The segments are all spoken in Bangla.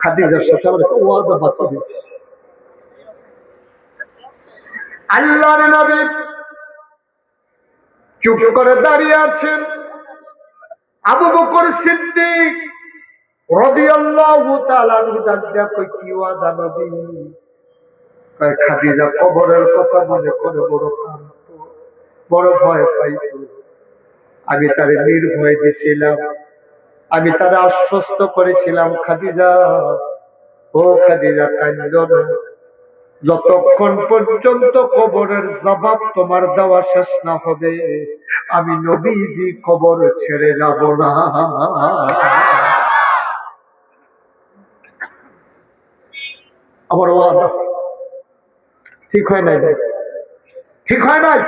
খাদিজার সাথে একটা ওয়াদা বাকি আল্লাহর নবী চুপ করে দাঁড়িয়ে আছেন। আবু বকর সিদ্দিক রাদিয়াল্লাহু তাআলা ডাক কই, কি ওয়াদা নবী? খাদিজা কবরের কথা মনে করে বড় কান্ত বড় ভয় পাইতো। আমি তারে নির্ভয় দিছিলাম। আমি তারে আশ্বস্ত করেছিলাম, খাদিজা, ও খাদিজা, কান্দ না। যতক্ষণ পর্যন্ত কবরের জবাব তোমার দেওয়া শেষ না হবে, আমি নবীজি কবর ছেড়ে যাব না। আমার ঠিক হয় নাই ঠিক হয় নাই?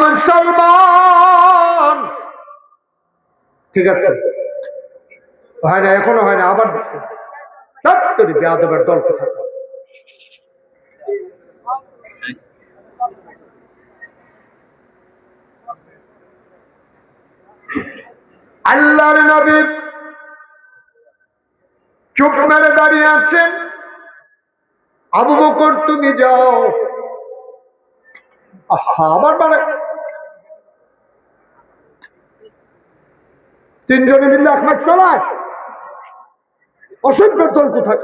মুসলমান। ঠিক আছে। হয় না, এখনও হয় না, আবার দিচ্ছে সত্তরি বেয়াদবের দল কোথা আল্লাহর নবী চুপ মেরে দাঁড়িয়ে আছেন। আবু বকর তুমি যাও। আবার মানে তিনজনে মিলে এক মাস চালায়। অসভ্যের দল কোথায়?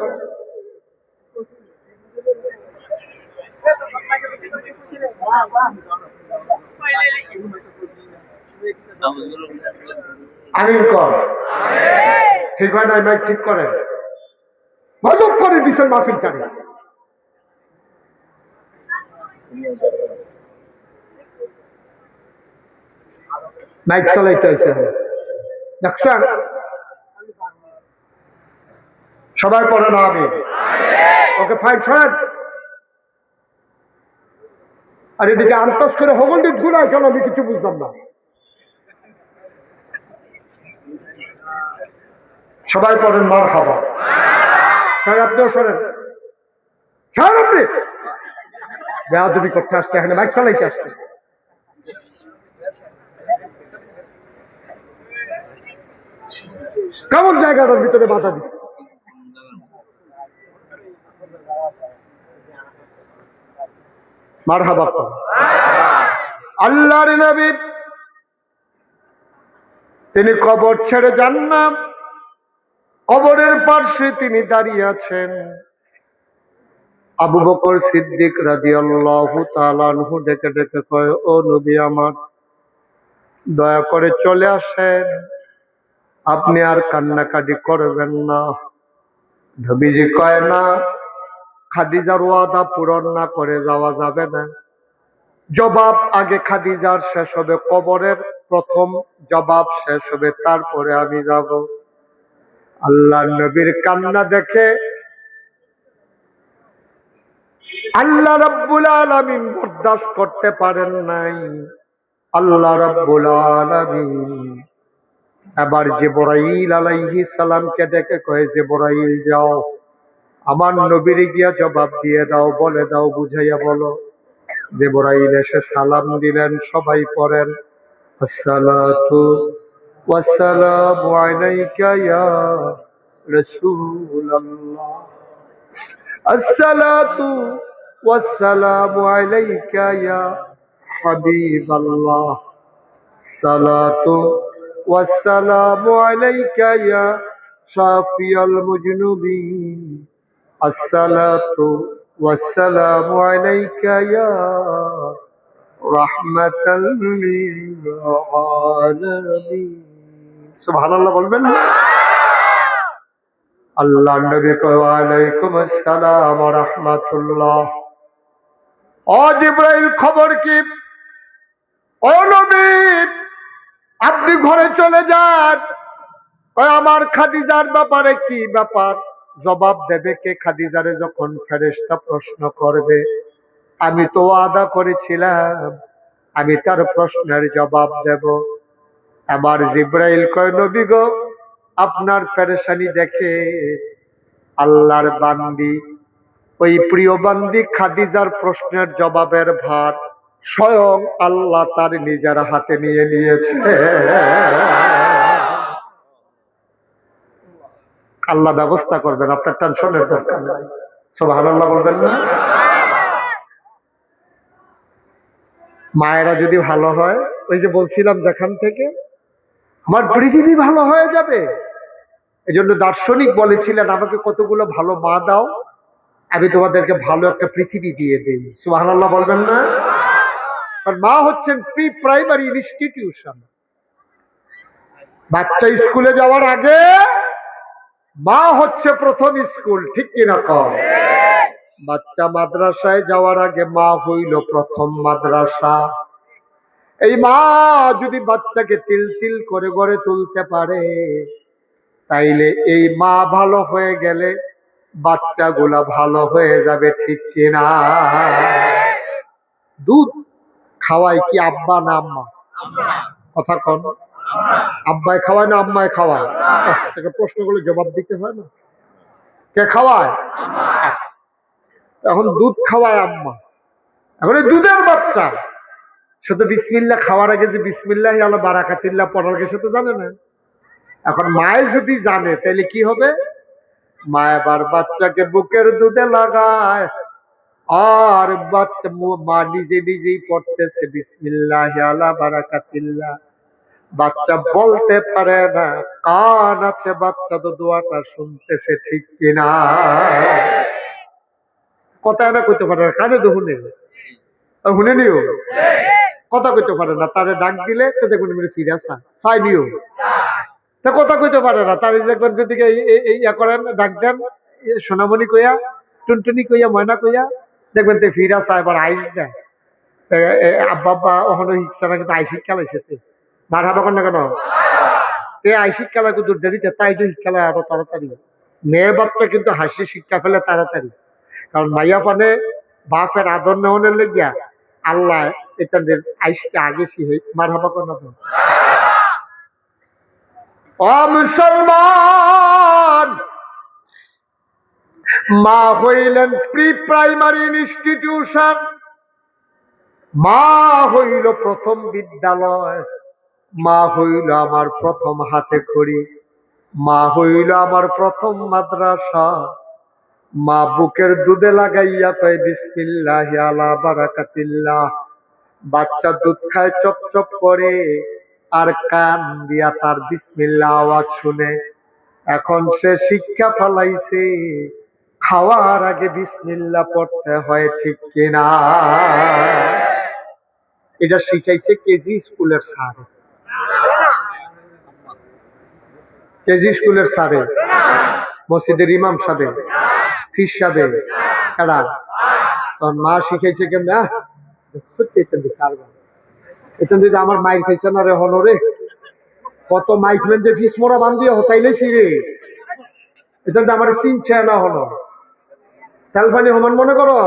আমিন কর। ঠিক হয় নাই মাইক ঠিক করেন। মজব করে দিচ্ছেন দিছেন মাহফিলটারে মাইক চালাইতে হয়েছে সবাই পড়ে আমি ওকে ফাইভ শোনেন আর এদিকে আন্তাজ করে হগল দিন ঘুরায় কেন আমি কিছু বুঝলাম না। সবাই পড়েন মার খাবা সবাই আপনিও শোনেন আপনি! বেহাদুরি করতে আসছে, এখানে মাইক চালাইতে আসছে। কেমন জায়গাটার ভিতরে বাধা দিচ্ছে? আল্লাহর নবী, তিনি কবর ছেড়ে যান না। কবরের পার্শ্বে তিনি দাঁড়িয়ে আছেন। আবু বকর সিদ্দিক রাদিয়াল্লাহু তাআলা আনহু ডেকে ডেকে কয়, ও নবী আমার, দয়া করে চলে আসেন। আপনি আর কান্নাকাটি করবেন না। নবীজি কয়, না, খাদিজার ওয়াদা পূরণ না করে যাওয়া যাবে না। জবাব আগে খাদিজার শেষ হবে কবরের, প্রথম জবাব শেষ হবে তারপরে আমি যাব। আল্লাহ নবীর কান্না দেখে আল্লাহ রাব্বুল আলামিন বরদাস্ত করতে পারেন নাই। আল্লাহ রাব্বুল আলামিন এবার জিবরাইল আলাইহিস সালামকে ডেকে কয়ে, জিবরাইল, যাও। আমার নবীর গিয়া জবাব দিয়ে দাও, বলে দাও, বুঝাইয়া বলো। যে জিবরাইল এসে সালাম দিলেন, সবাই পড়েন। আসসালাতু আসসালাতু ওয়াসসালামু আলাইকা ইয়া হাবিবাল্লাহ। সালাতু ওয়াসসালামু আলাইকা ইয়া শাফিয়াল মুজনুবিন। আসসালাতু ওয়াসসালামু আলাইকা ইয়া রাহমাতাল লিল আলামিন সুবহানাল্লাহ বলবেন না? আল্লাহ নবী কয় ওয়ালাইকুম আসসালাম ওয়া রাহমাতুল্লাহ। ও জিব্রাইল, খবর কি? আপনি ঘরে চলে যান। আমার খাদিজার ব্যাপারে কি ব্যাপার? জবাব দেবে কে? খাদিজারে যখন ফেরেশতা প্রশ্ন করবে, আমি তো আদা করেছিলাম, আমি তার প্রশ্নের জবাব দেব। আমার জিব্রাইল কয়, নবী গো, আপনার পেরেশানি দেখে আল্লাহর বান্দি ওই প্রিয়বান্দি খাদিজার প্রশ্নের জবাবের ভার স্বয়ং আল্লাহ তার নিজের হাতে নিয়ে নিয়েছে। আল্লাহ ব্যবস্থা করবেন, আপনার টেনশনের দরকার নাই। সব আল্লাহ বলবেন না? মায়েরা যদি ভালো হয়, ওই যে বলছিলাম যেখান থেকে, আমার পৃথিবী ভালো হয়ে যাবে। এই জন্য দার্শনিক বলেছিলেন, আমাকে কতগুলো ভালো মা দাও আমি তোমাদেরকে ভালো একটা পৃথিবী দিয়ে দিই। সুহান আল্লাহ বলবেন না? মা হচ্ছেন প্রি প্রাইমারি ইনস্টিটিউশন। বাচ্চা স্কুলে যাওয়ার আগে মা হচ্ছে প্রথম স্কুল, ঠিক কিনা কম বাচ্চা মাদ্রাসায় যাওয়ার আগে মা হইল প্রথম মাদ্রাসা। এই মা যদি বাচ্চাকে তিল তিল করে গড়ে তুলতে পারে, তাইলে এই মা ভালো হয়ে গেলে বাচ্চাগুলা ভালো হয়ে যাবে, ঠিক কিনা? দুধ খাওয়ায় কি আব্বা না আম্মা? কথা কন। আব্বাই খাওয়ায় না আম্মায় খাওয়ায়? তাকে প্রশ্নগুলো জবাব দিতে হয় না। কে খাওয়ায়? এখন দুধ খাওয়ায় আম্মা। এখন দুধের বাচ্চা। সে তো বিসমিল্লা খাওয়ার আগে যে বিসমিল্লাহ আল্লাহ বারাকাতিল্লাহ পড়ার আগে সে তো জানে না। এখন মায়ের যদি জানে, তাহলে কি হবে? মা বাচ্চাকে বুকের দুধে লাগায়। আর বাচ্চা মা নিজে নিজেই পড়তেছে, বিসমিল্লাহ আলা বারাকাতিল্লাহ। বাচ্চা বলতে পারে না, কান আছে বাচ্চা তো দোয়াটা শুনতেছে ঠিক কিনা। কথা না কইতে পারে না, কানে তো শুনে। শুনে নিও। কথা কইতে পারে না, তারে ডাক দিলে তো দেখুন ফিরে আসা। চাই নিও। তা কথা কইতে পারে না। তার এই- এই ইয়া করেন, ডাক দেন সোনামণি কইয়া, টুনটুনি কইয়া, ময়না কইয়া, দেখবেন তে ফিরা চা এবার আইস এ- আব্বা আব্বা ওখানে শিক্ষা কিন্তু আই শিক্ষা মার হাবা কর না কেন? এ আই শিক্ষা দূর দেরিতে তাই শিক্ষা লাগে আরও তাড়াতাড়ি। মেয়ে বাচ্চা কিন্তু হাসি শিক্ষা ফেলে তাড়াতাড়ি। কারণ মাইয়া পানে বাপের আদর নেওয়ানের লেগিয়া আল্লাহ এটা আইসকে আগে শিখে মার হাবা কর না মুসলমান! মা হইলেন প্রি প্রাইমারি ইনস্টিটিউশন। মা হইল প্রথম বিদ্যালয়। মা হইল আমার প্রথম হাতে খড়ি। মা হইল আমার প্রথম মাদ্রাসা। মা বুকের দুধে লাগাইয়া কয়, বিসমিল্লাহ আলা বারাকাতিল্লাহ। বাচ্চা দুধ খায় চপ চপ করে। আর কান দিয়া তার বিসমিল্লা আওয়াজ শুনে এখন সে শিক্ষা ফলাইছে খাওয়ার আগে বিসমিল্লা পড়তে হয় ঠিক কিনা? এটা শিখাইছে কেজি স্কুলের স্যার। কেজি স্কুলের স্যারে। মসজিদের ইমাম সাহেব ফিস সাহেব কারা মা শিখাইছে কেমন? আহ, সত্যি কারবার এটা যদি আমার মাইর খাইছে না রে কত মাইক যে ফিস মোরা বান্ধিয়ে হতাইলেছি রে। এটা তো আমার চিনছে না হলো। হমান মনে করো।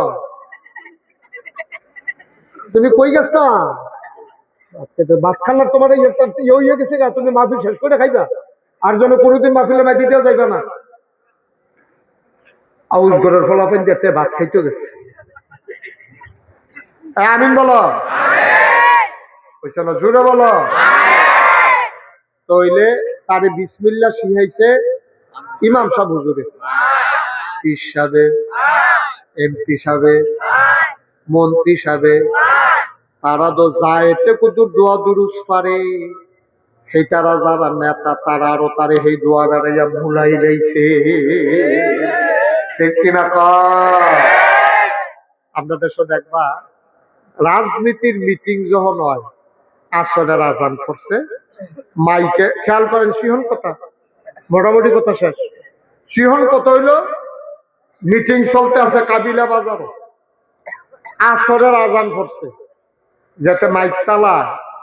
তুমি কই গেছ না আজকে তো ভাত তোমার ইয়ে হয়ে গেছে গা, তুমি মাহফিল শেষ করে খাইবা। আর যেন কোনোদিন মাহফিলে মাই দিতেও যাইবা না। আউস ঘরের ফলাফল দেখতে ভাত খাইতে গেছে। আমিন বলো। না, জোরে বলো। তইলে তারে বিসমিল্লা শিখাইছে ইমাম সাহেব হুজুরে। পীর সাহেব এমপি সাহেব, মন্ত্রী সাহেব, তারা তো দোয়া দুরুস পারে। সেই তারা যারা নেতা, তারা আরও তারে সেই দোয়া বেড়াইয়া ভুলাই যাইছে। ঠিক কিনা? আপনাদের সাথে দেখবা রাজনীতির মিটিং যখন হয় আসরের আজান করছে মাইকে খেয়াল করেন সিহন কথা। মোটামুটি কথা শেষ। সিহন কত হইল মিটিং চলতে আছে কাবিলা বাজারে। আসরের আজান করছে যাতে মাইক চালা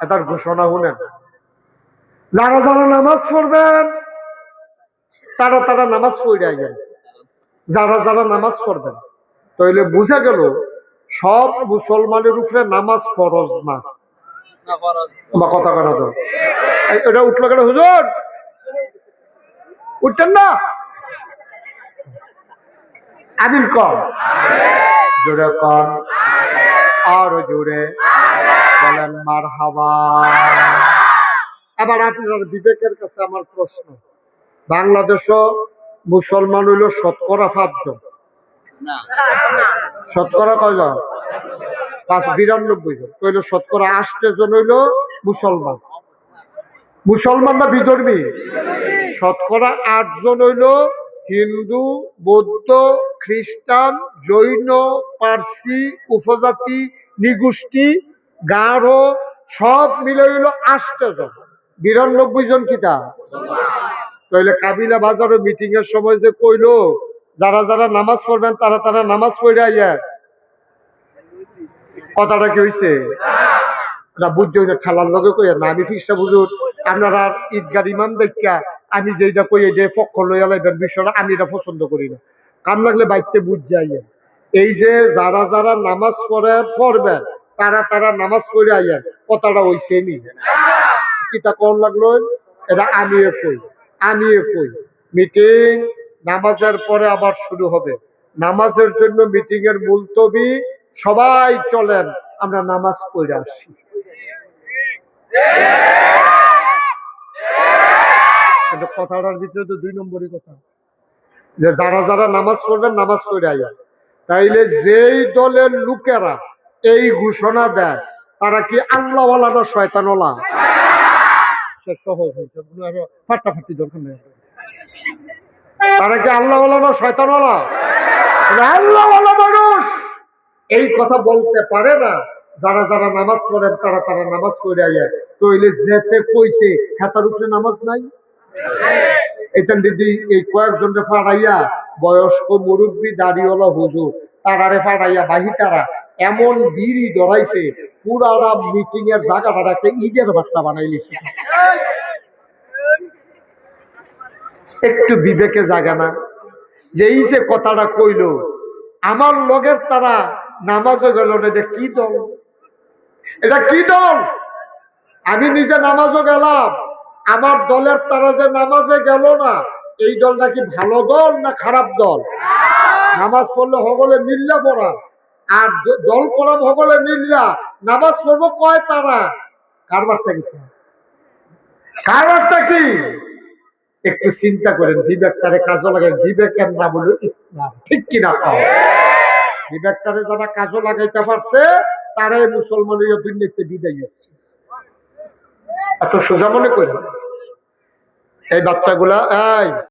এটার ঘোষণা শুনেন। যারা যারা নামাজ পড়বেন, তারা তারা নামাজ পড়ে আইবেন যারা যারা নামাজ পড়বেন, তাইলে বুঝা গেল, সব মুসলমানের উপরে নামাজ ফরজ না। বা কথা কেন তো? এটা উঠল কেন হুজুর? উঠতেন না? আমিন কর জোরে কর আরও জোরে। বলেন মার হাবা এবার আপনার বিবেকের কাছে আমার প্রশ্ন। বাংলাদেশও মুসলমান হইল শতকরা পাঁচজন? শতকরা কয়জন? বিরানব্বই জন। হইল শতকরা আষ্টে জন হইল মুসলমান। মুসলমান না বিধর্মী। শতকরা আট জন হইল হিন্দু, বৌদ্ধ, খ্রিস্টান, জৈন, পার্সি, উপজাতি নিগুষ্টি গাঢ় সব মিলে হইল আষ্টে জন। বিরানব্বই জন কিতা তাইলে কাবিলা বাজারে মিটিং এর সময় যে কইলো, যারা যারা নামাজ পড়বেন তারা তারা নামাজ পড়ে আইয়া কথাটা কি হইছে? না না ঠেলার লগে কই না, আমি ফিসা বুঝুন আপনারা ঈদগার ইমাম দেখা আমি যেটা কই যে পক্ষ লইয়া লাইবেন বিষয়টা, আমি এটা পছন্দ করি না। কাম লাগলে বাইতে বুঝ যাইয়া এই যে যারা যারা নামাজ পড়ে, পড়বেন, তারা তারা নামাজ পড়ে আইয়া কথাটা হইছে নি। কিতা কোন লাগল? এটা আমিও কই আমিও কই। মিটিং, নামাজের পরে আবার শুরু হবে। নামাজের জন্য মিটিং এর মুলতবি সবাই চলেন আমরা নামাজ পড়ে আসি। কিন্তু কথাটার ভিতরে তো দুই নম্বরই কথা। যে যারা যারা নামাজ পড়বেন নামাজ পড়ে আইয়া। তাইলে যেই দলের লোকেরা এই ঘোষণা দেয় তারা কি আল্লাহওয়ালা না শয়তানওয়ালা সহজ হয়েছে আরও ফাটাফাটি দরকার নেই। তারা কি আল্লাহওয়ালা না শয়তানওয়ালা? আল্লাহওয়ালা মানুষ এই কথা বলতে পারে না। যারা যারা নামাজ পড়েন, তারা তারা নামাজ পড়ে আইয়া তইলে যেতে কইছে খাতার উপরে নামাজ নাই? এটা দিদি এই কয়েকজনকে ফাড়াইয়া বয়স্ক মুরব্বী, দাড়িওয়ালা হুজুর, তারারে ফাড়াইয়া বাহি তারা এমন বিড়ি ডরাইছে পুরারা মিটিং এর জায়গাটা একটা ইটের বার্তা বানাইলিছে একটু বিবেকে জাগা না। যে এই যে কথাটা কইল, আমার লগের তারা নামাজও গেল না, এটা কি দল? এটা কি দল? আমি নিজে নামাজও গেলাম। আমার দলের তারা যে নামাজে গেল না, এই দল নাকি ভালো দল না খারাপ দল? নামাজ পড়লে হগলে মিল্লা পড়া, আর দল করা হগলে মিল্লা, নামাজ পড়ব কয় তারা? কারবারটা কি? কারবারটা কি? একটু চিন্তা করেন বিবেকটারে কাজে লাগাই বিবেকের নাম হলো ইসলাম। ঠিক কিনা বিবেকটারে যারা কাজও লাগাইতে পারছে, তারাই মুসলমানের দুর্নীতি বিদায় হচ্ছে এত সোজা মনে করি এই বাচ্চাগুলা, এই